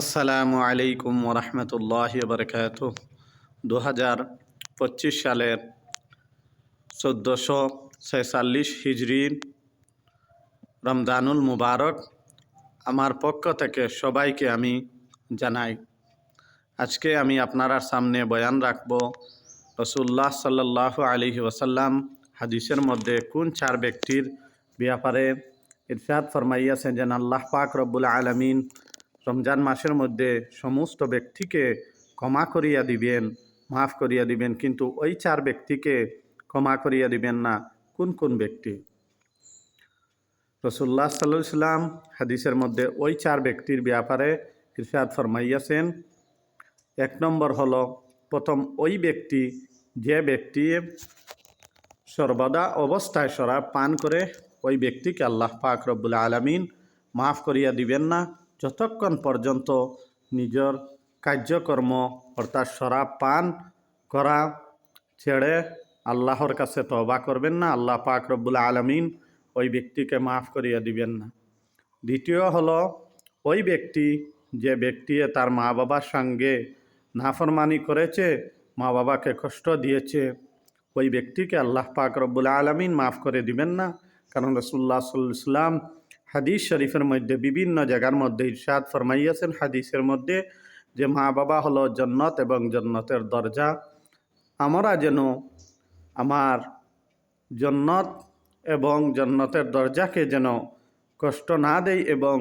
আসসালামু আলাইকুম ওরহমতুল্লাহ বরকাত দু হাজার পঁচিশ সালের চোদ্দোশো ছেচল্লিশ হিজড়ি রমজানুল মুবারক আমার পক্ষ থেকে সবাইকে আমি জানাই। আজকে আমি আপনার সামনে বয়ান রাখব রসুল্লাহ সাল্লাহ আলহি ওসাল্লাম হাদিসের মধ্যে কোন চার ব্যক্তির ব্যাপারে ইরশাদ ফরমাইয়াছেন, যেন আল্লাহ পাক রব্বুল আলমিন রমজান মাসের মধ্যে সমস্ত ব্যক্তিকে ক্ষমা করিয়া দিবেন, মাফ করিয়া দিবেন, কিন্তু ওই চার ব্যক্তিকে ক্ষমা করিয়া দিবেন না। কোন কোন ব্যক্তি? রসুল্লাহ সাল্লাহ সাল্লাম হাদিসের মধ্যে ওই চার ব্যক্তির ব্যাপারে ইরশাদ ফরমাইয়াছেন। এক নম্বর হলো, প্রথম ওই ব্যক্তি যে ব্যক্তি সর্বদা অবস্থায় শরাব পান করে, ওই ব্যক্তিকে আল্লাহ পাক রব্বুল আলমিন মাফ করিয়া দিবেন না। যতক্ষণ পর্যন্ত নিজের কার্যকর্ম অর্থাৎ শরাব পান করা ছেড়ে আল্লাহর কাছে তবা করবেন না, আল্লাহ পাক রব্বুল আলমিন ওই ব্যক্তিকে মাফ করিয়া দিবেন না। দ্বিতীয় হলো, ওই ব্যক্তি যে ব্যক্তি তার মা বাবার সঙ্গে নাফরমানি করেছে মা বাবাকে কষ্ট দিয়েছে, ওই ব্যক্তিকে আল্লাহ পাক রব্বুল আলমিন মাফ করে দিবেন না। কারণ রসুল্লাহ সাল্লাম হাদিস শরীফের মধ্যে বিভিন্ন জায়গার মধ্যে ইরশাদ ফরমাইয়াছেন। হাদিসের মধ্যে যে মা বাবা হলো জন্নত এবং জন্নতের দরজা। আমরা যেন আমার জন্নত এবং জন্নতের দরজাকে যেন কষ্ট না দেই এবং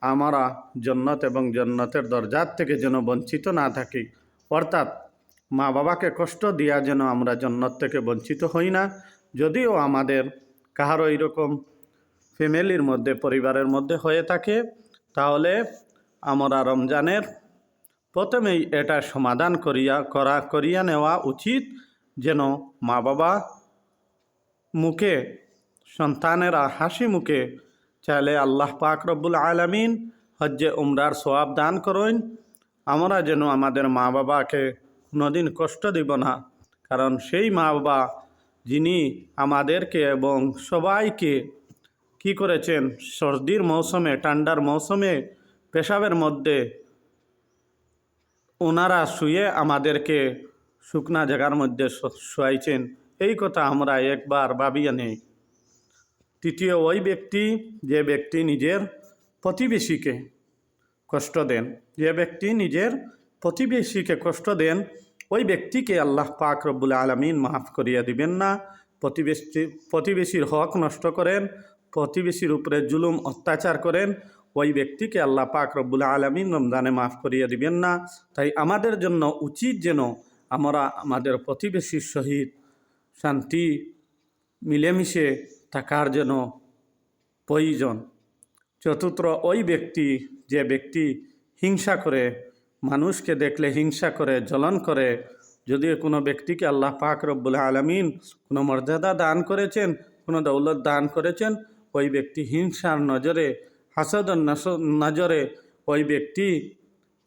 আমরা জন্নত এবং জন্নতের দরজার থেকে যেন বঞ্চিত না থাকি। অর্থাৎ মা বাবাকে কষ্ট দিয়া যেন আমরা জন্নত থেকে বঞ্চিত হই না। যদিও আমাদের কাহারও এইরকম ফ্যামিলির মধ্যে, পরিবারের মধ্যে হয়ে থাকে। তাহলে আমরা রমজানের প্রথমেই এটা সমাধান করিয়া, করা, করিয়া নেওয়া উচিত যেন মা বাবা মুখে, সন্তানেরা হাসি মুখে চাইলে আল্লাহ পাক রব্বুল আলমিন হজ্জে উমরার সোয়াব দান করুন। আমরা যেন আমাদের মা বাবাকে কোনোদিন কষ্ট দিব না, কারণ সেই মা বাবা যিনি আমাদেরকে এবং সবাইকে কি করেছেন? সর্দির মৌসুমে, ঠান্ডার মৌসুমে, পেশাবের মধ্যে ওনারা শুয়ে আমাদেরকে শুকনা জায়গার মধ্যে শুয়াইছেন। এই কথা আমরা একবার ভাবিয়া নেই। তৃতীয়, ওই ব্যক্তি, যে ব্যক্তি নিজের প্রতিবেশীকে কষ্ট দেন, যে ব্যক্তি নিজের প্রতিবেশীকে কষ্ট দেন, ওই ব্যক্তিকে আল্লাহ পাক রব্বুল আলমিন মাফ করিয়া দিবেন না। প্রতিবেশী, প্রতিবেশীর হক নষ্ট করেন প্রতিবেশীর উপরে জুলুম, অত্যাচার করেন, ওই ব্যক্তিকে আল্লাহ পাক রব্বুল আলমিন রমজানে মাফ করিয়ে দিবেন না। তাই আমাদের জন্য উচিত যেন আমরা আমাদের প্রতিবেশীর সহিত শান্তি, মিলেমিশে থাকার যেন প্রয়োজন। চতুর্থ, ওই ব্যক্তি, যে ব্যক্তি হিংসা করে, মানুষকে দেখলে হিংসা করে, জ্বলন করে, যদি কোনো ব্যক্তিকে আল্লাহ পাক রব্বুল আলমিন কোনো মর্যাদা দান করেছেন, কোনো দৌলত দান করেছেন ওই ব্যক্তি হিংসার নজরে, হাসদ নজরে ওই ব্যক্তি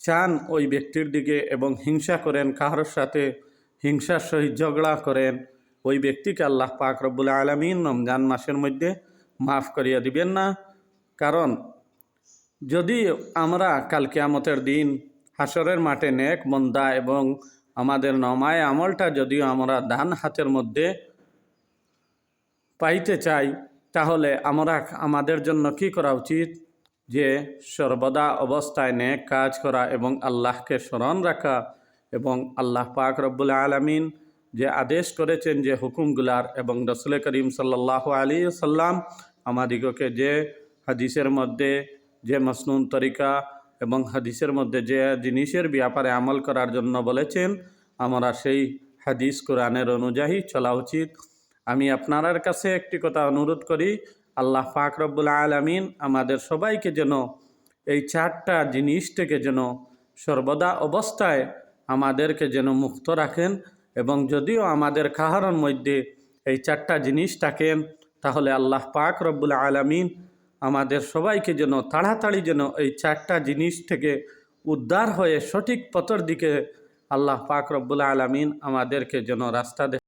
চান ওই ব্যক্তির দিকে এবং হিংসা করেন কাহার সাথে হিংসার সহিত ঝগড়া করেন। ওই ব্যক্তিকে আল্লাহ পাক রব্বুল আলমিন রমজান মাসের মধ্যে মাফ করিয়া দিবেন না। কারণ, যদি আমরা কাল কেয়ামতের দিন হাসরের মাঠে নেক মন্দা এবং আমাদের নমায় আমলটা যদিও আমরা ডান হাতের মধ্যে পাইতে চাই তাহলে আমরা আমাদের জন্য কি করা উচিত? যে সর্বদা অবস্থায় নেক কাজ করা এবং আল্লাহকে স্মরণ রাখা এবং আল্লাহ পাক রব্বুল আলমিন যে আদেশ করেছেন যে হুকুমগুলার এবং রসুল করিম সাল্লাহ আলী সাল্লাম আমাদিগকে যে হাদিসের মধ্যে যে মসনুন তরিকা এবং হাদিসের মধ্যে যে জিনিসের ব্যাপারে আমল করার জন্য বলেছেন, আমরা সেই হাদিস কোরআনের অনুযায়ী চলা উচিত। আমি আপনার কাছে একটি কথা অনুরোধ করি, আল্লাহ পাক রব্বুল আলমিন আমাদের সবাইকে যেন এই চারটা জিনিস থেকে যেন সর্বদা অবস্থায় আমাদেরকে যেন মুক্ত রাখেন এবং যদিও আমাদের কাহারণ মধ্যে এই চারটা জিনিস থাকেন তাহলে আল্লাহ পাক রব্বুল আলমিন আমাদের সবাইকে যেন তাড়াতাড়ি যেন এই চারটা জিনিস থেকে উদ্ধার হয়ে সঠিক পথর দিকে আল্লাহ পাক রব্বুল আলমিন আমাদেরকে যেন রাস্তা